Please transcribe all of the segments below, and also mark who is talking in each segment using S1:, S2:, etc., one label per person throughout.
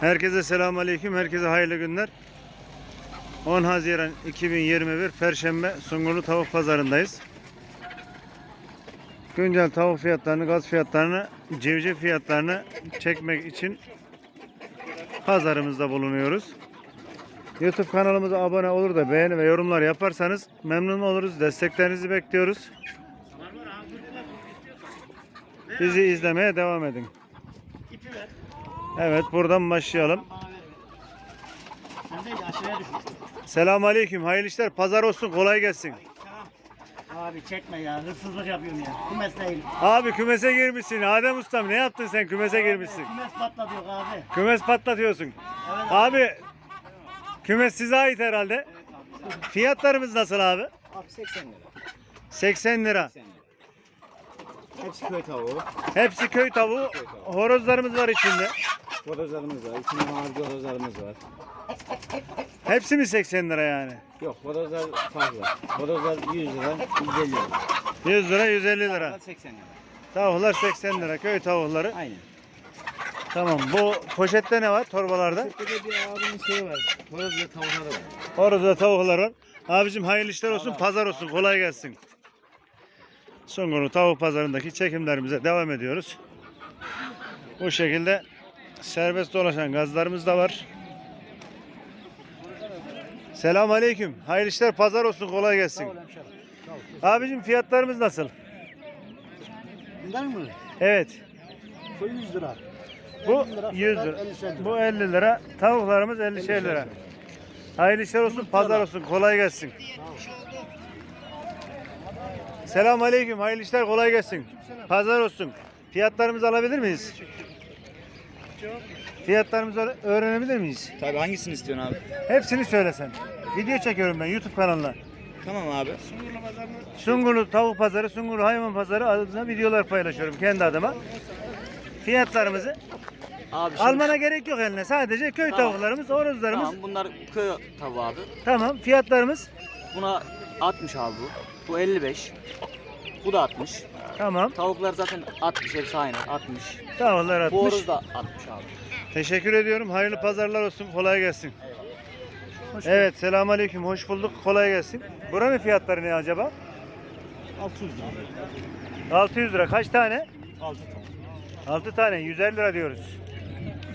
S1: Herkese selamun aleyküm. Herkese hayırlı günler. 10 Haziran 2021 Perşembe Sungurlu Tavuk Pazarındayız. Güncel tavuk fiyatlarını, gaz fiyatlarını, civciv fiyatlarını çekmek için pazarımızda bulunuyoruz. YouTube kanalımıza abone olur da beğeni ve yorumlar yaparsanız memnun oluruz. Desteklerinizi bekliyoruz. Bizi izlemeye devam edin. Evet buradan başlayalım.
S2: Sen de aşağıya düşmüşsün.
S1: Selamun Aleyküm. Hayırlı işler. Pazar olsun. Kolay gelsin.
S2: Abi çekme ya. Hırsızlık yapıyorum ya. Kümes değil.
S1: Abi kümese girmişsin. Adem Ustam ne yaptın sen? Kümese girmişsin.
S2: Kümes patlatıyor abi.
S1: Kümes patlatıyorsun.
S2: Evet
S1: Abi kümes size ait herhalde. Fiyatlarımız nasıl abi?
S3: Abi 80 lira.
S1: 80 lira.
S3: 80 lira. Hepsi köy tavuğu.
S1: Hepsi köy tavuğu. Horozlarımız var içinde.
S3: Bodozlarımız var. İçinde mavi bodozlarımız var.
S1: Hepsi mi 80 lira yani?
S3: Yok bodozlar fazla. Bodozlar 100 lira, 150 lira.
S1: 100 lira 150 lira.
S3: Bodozlar 80 lira.
S1: Tavuklar 80 lira. Köy tavukları.
S3: Aynen.
S1: Tamam. Bu poşette ne var torbalarda?
S3: Burada bir abinin şeyi var. Horoz ve tavukları var.
S1: Orada tavuklar var. Abicim hayırlı işler olsun, pazar olsun, kolay gelsin. Sungurlu tavuk pazarındaki çekimlerimize devam ediyoruz. Bu şekilde serbest dolaşan gazlarımız da var. Selam aleyküm. Hayırlı işler, pazar olsun, kolay gelsin. Abicim fiyatlarımız nasıl?
S2: Bunlar mı?
S1: Evet.
S2: Bu 100 lira.
S1: Bu
S2: 50 lira,
S1: 100
S2: fiyatlar
S1: lira.
S2: 50 lira.
S1: Bu 50 lira. Tavuklarımız 50 lira. Hayırlı işler olsun, pazar olsun, kolay gelsin. Selam aleyküm, hayırlı işler, kolay gelsin. Pazar olsun. Fiyatlarımızı alabilir miyiz? Fiyatlarımızı öğrenebilir miyiz?
S3: Tabii hangisini istiyorsun abi?
S1: Hepsini söylesen. Video çekiyorum ben YouTube kanalına.
S3: Tamam abi.
S1: Sungurlu tavuk pazarı, Sungurlu hayvan pazarı adına videolar paylaşıyorum kendi adıma. Fiyatlarımızı
S4: Abi şimdi,
S1: almana gerek yok eline. Sadece köy
S4: Tamam.
S1: tavuklarımız, horozlarımız.
S4: tamam bunlar köy tavuğu abi.
S1: Tamam fiyatlarımız
S4: Buna 60 abi bu. Bu 55. Bu da 60.
S1: tamam.
S4: Tavuklar zaten 60 hepsi aynı 60.
S1: Tavuklar
S4: Bu
S1: 60.
S4: horoz da 60 abi.
S1: Teşekkür ediyorum. Hayırlı pazarlar olsun. Kolay gelsin. Evet selamünaleyküm. Hoş bulduk. Kolay gelsin. Buranın fiyatları ne acaba?
S2: 600 lira.
S1: 600 lira. Kaç tane?
S2: 6 tane.
S1: 6 tane. 150 lira diyoruz.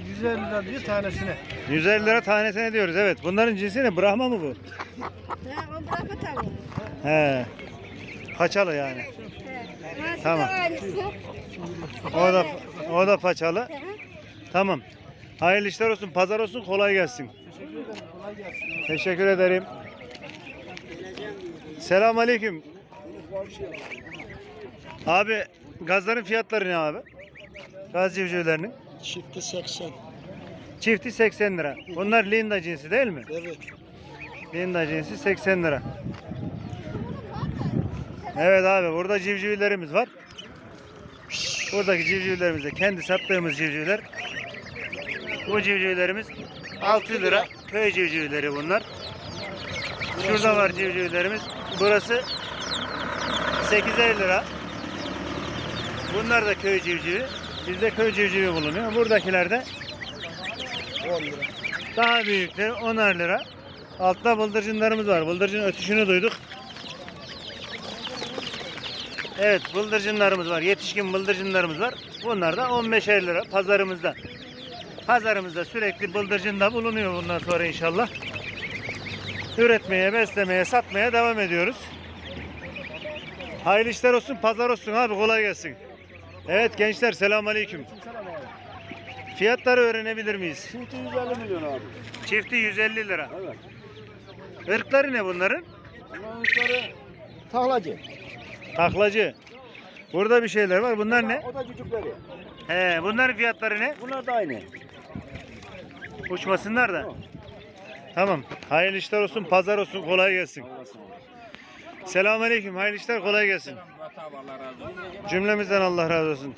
S2: 150 lira diyor tanesine.
S1: 150 lira tanesine diyoruz. Evet. Bunların cinsi ne? Brahma mı bu?
S5: O bırakı tavuğu.
S1: He. Paçalı yani.
S5: Ha,
S1: Tamam. O da o da paçalı. Tamam. Hayırlı işler olsun. Pazar olsun. Kolay gelsin. Teşekkür ederim. Selam aleyküm. Abi gazların fiyatları ne abi? Gaz civcivlerinin.
S2: Çifti 80.
S1: Çifti 80 lira. Bunlar Linda cinsi değil mi?
S2: Evet.
S1: Linda cinsi 80 lira. Evet abi burada civcivlerimiz var. Buradaki civcivlerimiz de kendi sattığımız civcivler. Bu civcivlerimiz 6 lira. Köy civcivleri bunlar. Şurada var civcivlerimiz. Burası 8'er lira. Bunlar da köy civcivi. Bizde köy civcivi bulunuyor. Buradakiler de
S2: 10 lira.
S1: daha büyükleri 10'ar lira. Altta bıldırcınlarımız var. Bıldırcın ötüşünü duyduk. Evet bıldırcınlarımız var. Yetişkin bıldırcınlarımız var. Bunlar da 15'er lira pazarımızda. Pazarımızda sürekli bıldırcın da bulunuyor bundan sonra inşallah. Üretmeye, beslemeye, satmaya devam ediyoruz. Hayırlı işler olsun, pazar olsun abi kolay gelsin. Evet gençler selamünaleyküm. Fiyatları öğrenebilir miyiz?
S2: Çifti 150 milyon abi.
S1: Çifti 150 lira.
S2: Evet.
S1: Irkları ne bunların?
S2: Bunları tahlacı.
S1: Taklacı. Burada bir şeyler var. Bunlar ne?
S2: O da cücükleri.
S1: He, bunların fiyatları ne?
S2: Bunlar da aynı.
S1: Uçmasınlar da. Tamam. Hayırlı işler olsun, pazar olsun, kolay gelsin. Selamünaleyküm. Hayırlı işler, kolay gelsin. Cümlemizden Allah razı olsun.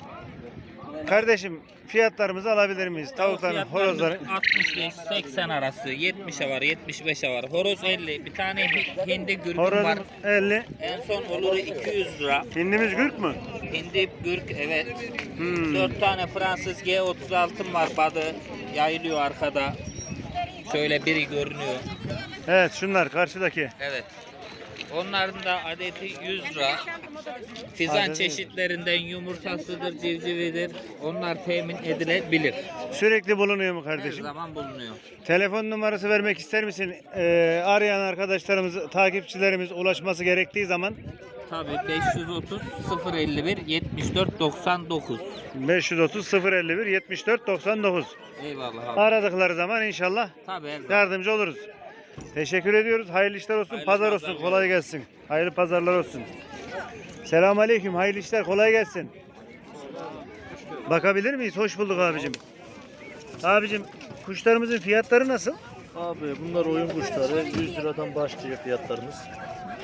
S1: Kardeşim fiyatlarımızı alabilir miyiz? Tavukların,
S6: Fiyatlarımız
S1: horozların.
S6: 65-80 arası, 70'e var, 75'e var. Horoz 50, bir tane hi- hindi gürküm var.
S1: Horozumuz 50.
S6: En son olur 200 lira.
S1: Hindimiz gürk mü?
S6: Hindi gürk evet.
S1: Hmm.
S6: 4 tane Fransız G36 var badı. Yayılıyor arkada. Şöyle biri görünüyor.
S1: Evet şunlar karşıdaki.
S6: Evet. Onların da adeti 100 lira. Fizan çeşitlerinden yumurtasıdır, civcividir. Onlar temin edilebilir.
S1: Sürekli bulunuyor mu
S6: Her
S1: kardeşim?
S6: zaman bulunuyor.
S1: Telefon numarası vermek ister misin? Ee, arayan arkadaşlarımız, takipçilerimiz ulaşması gerektiği zaman
S6: Tabii 530 051 74 99.
S1: 530 051 74 99.
S6: Eyvallah abi.
S1: Aradıkları zaman inşallah
S6: Tabii her zaman.
S1: yardımcı oluruz. Teşekkür ediyoruz. Hayırlı işler olsun.
S6: Hayırlı
S1: pazar olsun. Kolay gelsin. Hayırlı pazarlar olsun. Selamun aleyküm. Hayırlı işler. Kolay gelsin. Bakabilir miyiz? Hoş bulduk abicim. Abicim kuşlarımızın fiyatları nasıl?
S7: Abi bunlar oyun kuşları. 100 liradan başlıyor fiyatlarımız.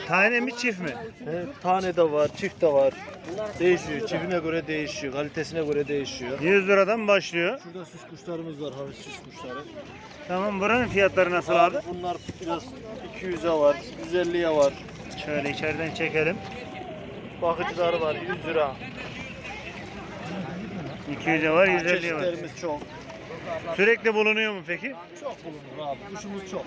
S1: Tane mi çift mi?
S7: He, tane de var, çift de var. Değişiyor. Çiftine göre değişiyor. Kalitesine göre değişiyor.
S1: 100 liradan başlıyor.
S7: Şurada süs kuşlarımız var. Hafif süs kuşları.
S1: Tamam buranın fiyatları nasıl abi?
S7: Bunlar biraz 200'e var, 150'ye var.
S1: Şöyle içeriden çekelim.
S7: Bakıcıları var 100 lira.
S1: 200'e var, 150'ye var.
S7: Çeşitlerimiz çok.
S1: Sürekli bulunuyor mu peki?
S7: Çok bulunur abi. Kuşumuz çok.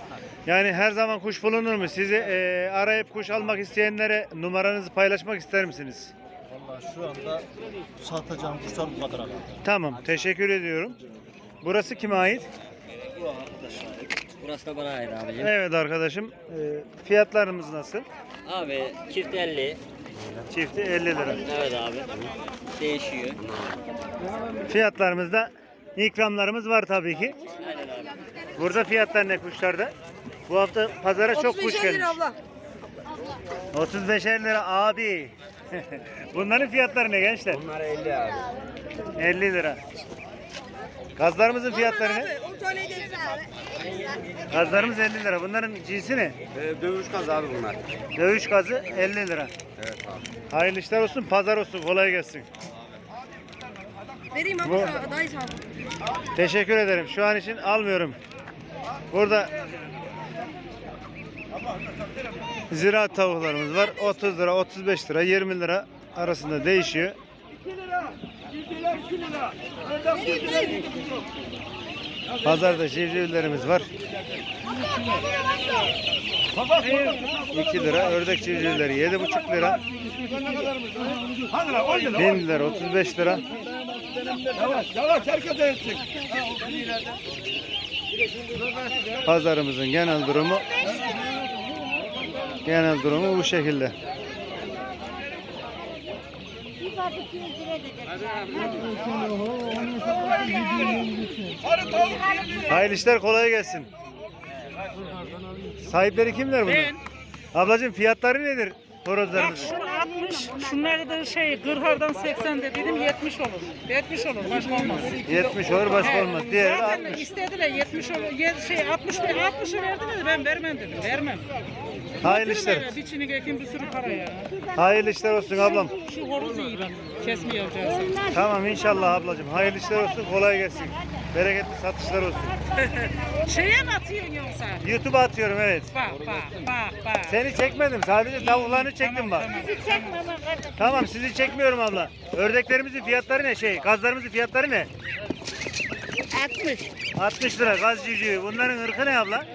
S1: Yani her zaman kuş bulunur mu? Sizi e, arayıp kuş almak isteyenlere numaranızı paylaşmak ister misiniz?
S7: Vallahi şu anda satacağım kuşlar bu kadar abi.
S1: Tamam, teşekkür ediyorum. Burası kime ait?
S7: Bu arkadaşlar.
S8: Burası da bana ait abicim.
S1: Evet arkadaşım. E, fiyatlarımız nasıl?
S8: Abi çift 50.
S1: Çifti 50 lira.
S8: Evet abi. Değişiyor.
S1: Fiyatlarımızda ikramlarımız var tabii ki.
S8: Abi.
S1: Burada fiyatlar ne kuşlarda? Bu hafta pazara çok kuş gelmiş.
S5: abla.
S1: 35 lira abi. Bunların fiyatları ne gençler?
S3: Bunlar 50 abi.
S1: 50 lira. Gazlarımızın fiyatları ne?
S5: 10 tane gelsin abi.
S1: Gazlarımız 50 lira. Bunların cinsi ne?
S3: Ee, dövüş kaz abi bunlar.
S1: Dövüş gazı 50 lira.
S3: Evet abi.
S1: Hayırlı işler olsun, pazar olsun, kolay gelsin.
S5: Vereyim
S1: Bu-
S5: abi. Dayı sağ
S1: Teşekkür ederim. Şu an için almıyorum. Burada ziraat tavuklarımız var. 30 lira, 35 lira, 20 lira arasında değişiyor. Pazarda civcivlerimiz var. 2 lira ördek civcivleri 7,5 lira. Hindiler 35 lira. Pazarımızın genel durumu genel durumu bu şekilde. Hayırlı işler kolay gelsin. Sahipleri kimler bunlar? Ablacığım fiyatları nedir horozlarımızın?
S9: Şunu 60, şunları da şey Gırhar'dan 80 de dedim 70 olur. 70 olur başka olmaz.
S1: 70 olur başka olmaz. Diğeri
S9: Zaten
S1: 60.
S9: istediler 70 olur. Ye- Şey 60 60'ı verdiler ben vermem dedim. Vermem.
S1: Hayırlı işler.
S9: Biçini ekin bir sürü para ya.
S1: Hayırlı işler olsun ablam.
S9: Şu horozu iyi bak. Kesmeyeceğiz.
S1: Tamam inşallah ablacığım. Hayırlı işler olsun. Kolay gelsin. Bereketli satışlar olsun.
S9: Şeye mi atıyorsun yoksa?
S1: YouTube'a atıyorum evet.
S9: Bak bak bak bak.
S1: Seni çekmedim. Sadece tavuklarını çektim bak. Tamam sizi çekmiyorum abla. Ördeklerimizin fiyatları ne şey? Gazlarımızın fiyatları ne?
S5: 60.
S1: 60 lira gaz cücüğü. Bunların ırkı ne abla?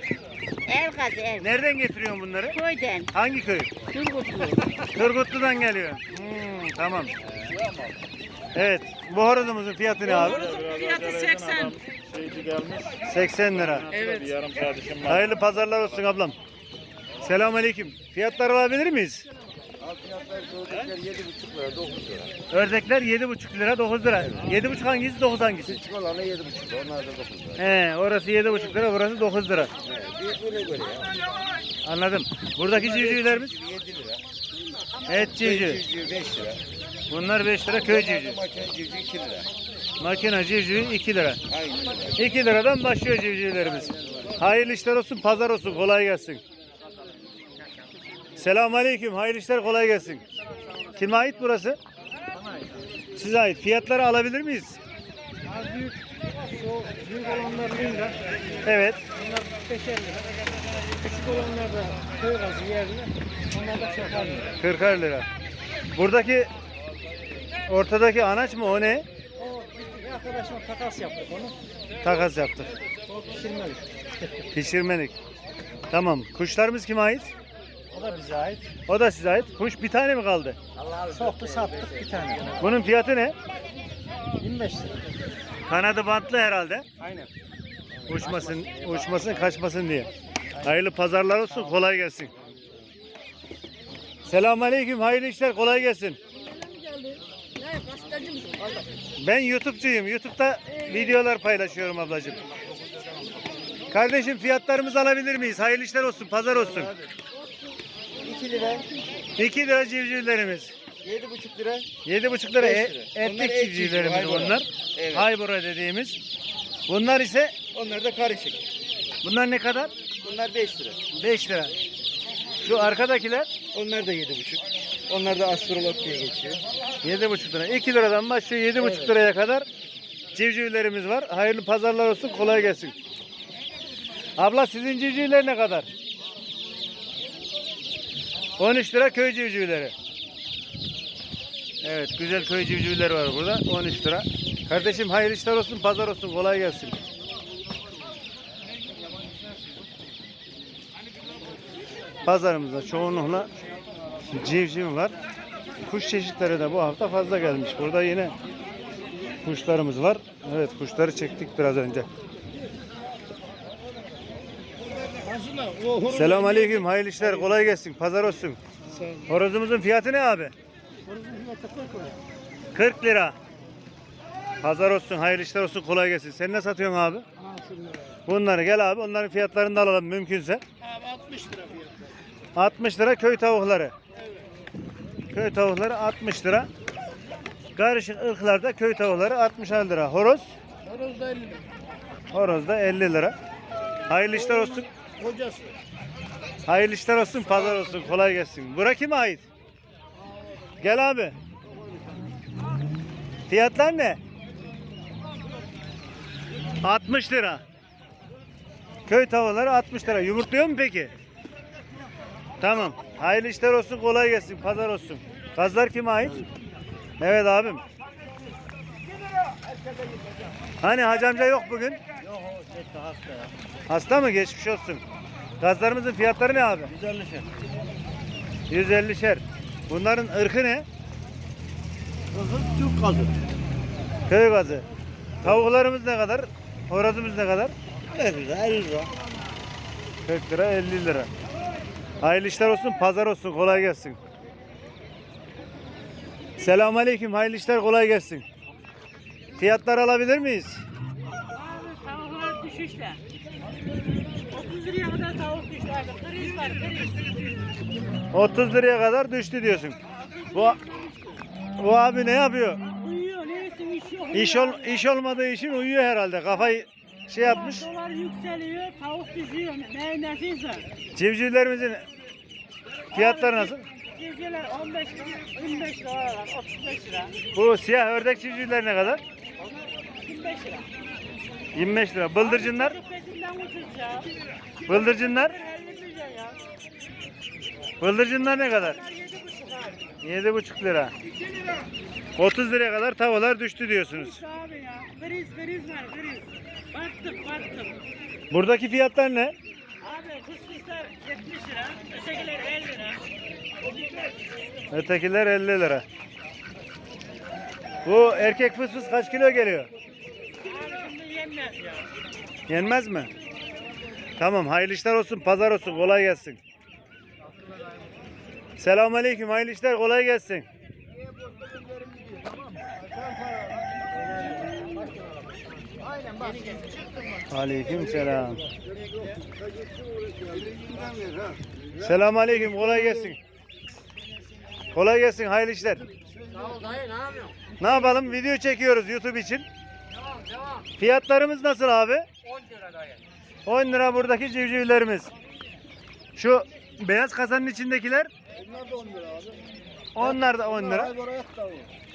S5: El gazı el.
S1: Nereden getiriyorsun bunları?
S5: Köyden.
S1: Hangi köy?
S5: Turgutlu.
S1: Turgutlu'dan geliyor. Hmm, tamam. Evet. Bu horozumuzun fiyatı ne abi?
S9: Horozun fiyatı 80.
S1: 80 lira.
S9: Evet.
S1: Hayırlı pazarlar olsun ablam. Selamünaleyküm. Fiyatları alabilir miyiz?
S3: Ördekler 7,5 lira, 9 lira.
S1: Ördekler 7,5 lira 9 lira. 7,5 hangisi 9 hangisi?
S3: Küçük olanı 7,5 lira, onlar da 9 lira.
S1: He, orası 7,5 lira burası 9 lira.
S3: Büyüklüğüne göre ya.
S1: Anladım. Buradaki civcivlerimiz
S3: 7 lira.
S1: et. Civciv
S3: 5 lira.
S1: Bunlar 5 lira köy civciv.
S3: Makine civciv 2 lira.
S1: Makine civcivi 2 lira. 2 liradan başlıyor civcivlerimiz. Hayırlı işler olsun, pazar olsun, kolay gelsin. Selamun aleyküm, hayırlı işler, kolay gelsin. Kime ait burası? Size ait. Fiyatları alabilir miyiz?
S2: Büyük. Olanlar lira.
S1: Evet.
S2: Bunlar 45 lira. Küçük olanlar da köy gazı yerli. Onlar da 40 lira.
S1: 40 lira. Buradaki ortadaki anaç mı o ne?
S2: O bir arkadaşıma takas yaptık onu.
S1: Takas yaptık.
S2: O pişirmelik.
S1: Pişirmelik. Tamam. Kuşlarımız kime ait?
S2: O da bize ait.
S1: O da size ait. Kuş bir tane mi kaldı?
S2: Soktu sattık bir tane.
S1: Bunun fiyatı ne?
S2: 25 lira.
S1: Kanadı bantlı herhalde.
S2: Aynen.
S1: Uçmasın, uçmasın, kaçmasın diye. Hayırlı pazarlar olsun, kolay gelsin. Selamünaleyküm, hayırlı işler, kolay gelsin. Ben YouTube'cuyum. YouTube'da videolar paylaşıyorum ablacığım. Kardeşim fiyatlarımızı alabilir miyiz? Hayırlı işler olsun, pazar olsun.
S3: 2 lira,
S1: 2 lira civcivlerimiz.
S3: 7,5 lira.
S1: 7,5 lira
S3: Beş
S1: e-
S3: lira.
S1: etlik
S3: Bunlar et
S1: civcivlerimiz
S3: civcivi, haybora.
S1: bunlar.
S3: Evet.
S1: Haybora dediğimiz. Bunlar ise
S3: Onlar da karışık.
S1: bunlar ne kadar?
S3: Bunlar 5 lira.
S1: 5 lira. Şu arkadakiler
S3: Onlar da 7,5. Onlar da astrolog diye geçiyor.
S1: 7,5 lira. 2 liradan başlıyor 7,5 liraya kadar civcivlerimiz var. Hayırlı pazarlar olsun. Kolay gelsin. Abla sizin civcivler ne kadar? 13 lira köy civcivleri. Evet güzel köy civcivleri var burada. 13 lira. Kardeşim hayırlı işler olsun. Pazar olsun. Kolay gelsin. Pazarımızda çoğunlukla civciv var. Kuş çeşitleri de bu hafta fazla gelmiş. Burada yine kuşlarımız var. Evet kuşları çektik biraz önce. Selam aleyküm. Hayırlı işler. Kolay gelsin. Pazar olsun. Horozumuzun fiyatı ne abi? 40 lira. Pazar olsun. Hayırlı işler olsun. Kolay gelsin. Sen ne satıyorsun abi? Bunları gel abi. Onların fiyatlarını da alalım mümkünse.
S2: Abi 60 lira fiyat.
S1: 60 lira köy tavukları. Köy tavukları 60 lira. Karışık ırklarda köy tavukları 60 lira. Horoz?
S2: Horoz da 50 lira.
S1: Horoz da 50 lira. Hayırlı işler olsun.
S2: Kocası.
S1: Hayırlı işler olsun, pazar olsun. Kolay gelsin. Bura kime ait? Gel abi. Fiyatlar ne? 60 lira. Köy tavukları 60 lira. Yumurtluyor mu peki? Tamam. Hayırlı işler olsun, kolay gelsin. Pazar olsun. Kazlar kime ait? Evet abim. Hani hacı amca yok bugün?
S2: Yok o tek hasta ya.
S1: Hasta mı? Geçmiş olsun. Gazlarımızın fiyatları ne abi?
S2: 150 şey.
S1: 150 şer. Bunların ırkı ne?
S2: Kızıl Türk gazı.
S1: Köy gazı. Tavuklarımız ne kadar? Horozumuz ne kadar?
S2: 50 lira 50 lira.
S1: 40 lira 50 lira. Hayırlı işler olsun, pazar olsun, kolay gelsin. Selamun aleyküm, hayırlı işler, kolay gelsin. Fiyatlar alabilir miyiz?
S9: Abi tavuklar düşüşte. 30 liraya kadar tavuk düştü abi. Kriz var kriz.
S1: 30 liraya kadar düştü diyorsun. Bu, bu abi ne yapıyor?
S9: Uyuyor neyse iş yok.
S1: İş, ol, iş olmadığı için uyuyor herhalde. Kafayı şey yapmış.
S9: Dolar yükseliyor, tavuk düşüyor. Ne nasılsa.
S1: Civcivlerimizin fiyatları nasıl?
S9: Geceler 15 lira, 25 lira var, 35 lira,
S1: Bu siyah ördek civcivler ne kadar?
S9: 25 lira.
S1: 25 lira. Bıldırcınlar? Bıldırcınlar?
S9: 50 lira ya.
S1: Bıldırcınlar ne kadar?
S9: Bunlar 7,5 abi.
S1: 7,5 lira. 30 liraya kadar tavalar düştü diyorsunuz.
S9: Abi ya. Kriz kriz var kriz. Baktık baktık.
S1: Buradaki fiyatlar ne?
S9: Abi fıstıklar 70 lira, ötekiler 50 lira.
S1: Ötekiler 50 lira. Bu erkek fıs fıs kaç kilo geliyor?
S9: Abi şimdi yenmez ya.
S1: Yenmez mi? Tamam hayırlı işler olsun, pazar olsun, kolay gelsin. Selamun aleyküm, hayırlı işler, kolay gelsin. Aleyküm selam. Selamun aleyküm, kolay gelsin. Kolay gelsin, hayırlı işler. Ne yapalım? Video çekiyoruz YouTube için. Fiyatlarımız nasıl abi? 10 lira buradaki civcivlerimiz. Şu beyaz kasanın içindekiler? Onlar da 10 lira. Onlar da 10 lira.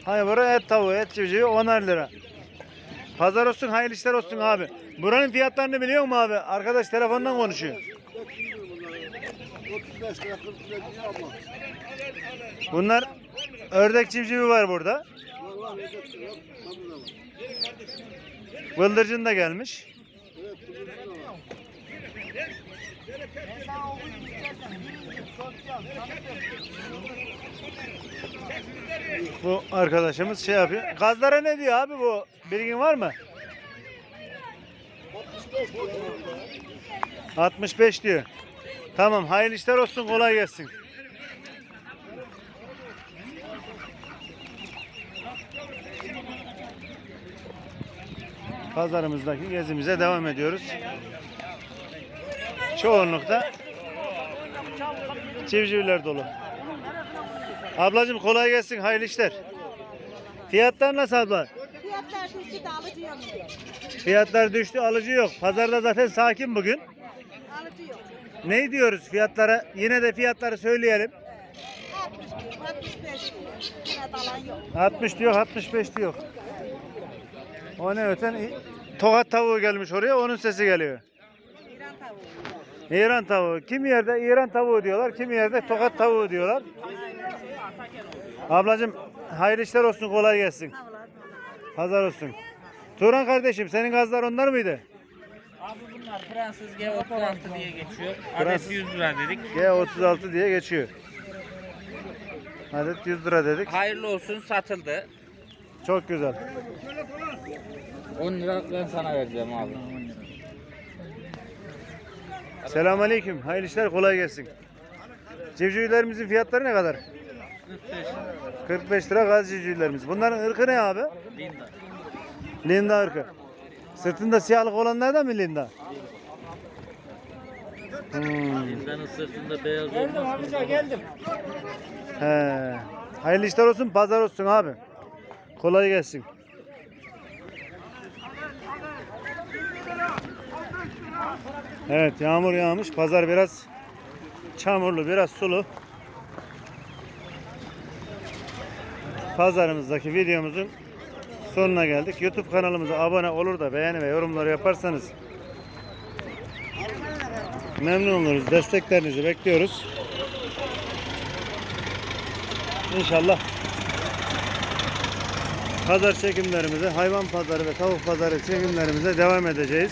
S1: Haybora et tavuğu, et civcivi 10'ar lira. Pazar olsun, hayırlı işler olsun abi. Buranın fiyatlarını biliyor musun abi? Arkadaş telefondan konuşuyor. Bunlar ördek civcivi var burada. Bıldırcın da gelmiş. Bu arkadaşımız şey yapıyor. Gazlara ne diyor abi bu? Bilgin var mı? 65 diyor. Tamam hayırlı işler olsun kolay gelsin. Pazarımızdaki gezimize devam ediyoruz. Çoğunlukta civcivler dolu. Ablacığım kolay gelsin hayırlı işler. Fiyatlar nasıl abla?
S5: Fiyatlar düştü de alıcı yok.
S1: Fiyatlar düştü alıcı yok. Pazarda zaten sakin bugün.
S5: Alıcı yok.
S1: Ne diyoruz fiyatlara? Yine de fiyatları söyleyelim.
S5: 61, 65 Yine dalan yok.
S1: 60 diyor 65 diyor. O ne öten? Tokat tavuğu gelmiş oraya onun sesi geliyor. İran tavuğu. Kim yerde İran tavuğu diyorlar, kim yerde tokat tavuğu diyorlar. Ablacığım hayırlı işler olsun, kolay gelsin. Pazar olsun. Turan kardeşim senin gazlar onlar mıydı?
S6: Abi bunlar Fransız G36 diye geçiyor.
S1: Fransız.
S6: Adet 100 lira dedik.
S1: G36 diye geçiyor. Adet 100 lira dedik.
S6: Hayırlı olsun satıldı.
S1: Çok güzel.
S6: 10 lira ben sana vereceğim abi.
S1: Selamünaleyküm. Hayırlı işler, kolay gelsin. Civcivlerimizin fiyatları ne kadar? 45 lira gaz civcivlerimiz. Bunların ırkı ne abi?
S6: Linda.
S1: Linda ırkı. Sırtında siyahlık olanlar da mı Linda? Hmm.
S8: Linda'nın sırtında beyaz
S2: Geldim amca geldim.
S1: He. Hayırlı işler olsun, pazar olsun abi. Kolay gelsin. Evet, yağmur yağmış. Pazar biraz çamurlu, biraz sulu. Pazarımızdaki videomuzun sonuna geldik. YouTube kanalımıza abone olur da beğeni ve yorumları yaparsanız memnun oluruz. Desteklerinizi bekliyoruz. İnşallah pazar çekimlerimize, hayvan pazarı ve tavuk pazarı çekimlerimize devam edeceğiz.